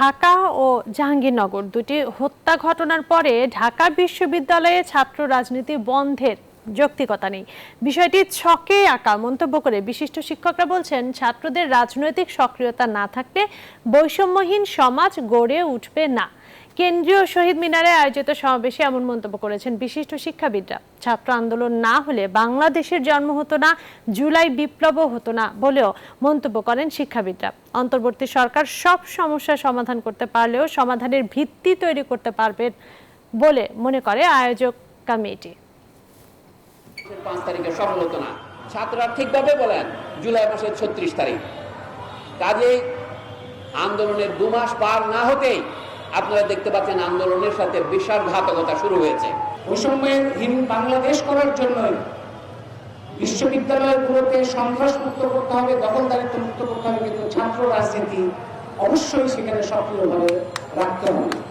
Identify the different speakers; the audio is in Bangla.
Speaker 1: ঢাকা ও জাহাঙ্গীরনগর দুটি হত্যা ঘটনার পরে ঢাকা বিশ্ববিদ্যালয়ে ছাত্র রাজনীতি বন্ধের যৌক্তিকতা নেই। বিষয়টি ছকে আঁকা মন্তব্য করে বিশিষ্ট শিক্ষকরা বলছেন, ছাত্রদের রাজনৈতিক সক্রিয়তা না থাকলে বৈষম্যহীন সমাজ গড়ে উঠবে না। কেন্দ্রীয় শহীদ মিনারে আয়োজিত সমাবেশে এমন মন্তব্য করেছেন বিশিষ্ট শিক্ষাবিদরা। ছাত্র আন্দোলন না হলে বাংলাদেশের জন্ম হতো না, জুলাই বিপ্লবও হতো না বলেও মন্তব্য করেন শিক্ষাবিদরা। অন্তর্বর্তী সরকার সব সমস্যার সমাধান করতে পারলেও সমাধানের ভিত্তি তৈরি করতে পারবে বলে মনে করে আয়োজক কমিটি।
Speaker 2: পাঁচ বলেন, জুলাই মাসের ছত্রিশ তারিখ। কাজেই আন্দোলনের দু মাস পার না হতেই আপনারা দেখতে পাচ্ছেন আন্দোলনের সাথে বিশাল ঘাতকতা শুরু হয়েছে।
Speaker 3: বৈষম্যহীন বাংলাদেশ করার জন্য বিশ্ববিদ্যালয়গুলোকে সন্ত্রাস মুক্ত করতে হবে, দখলদারিত্ব মুক্ত করতে হবে, কিন্তু ছাত্র রাজনীতি অবশ্যই সেখানে সক্রিয়ভাবে রাখতে হবে।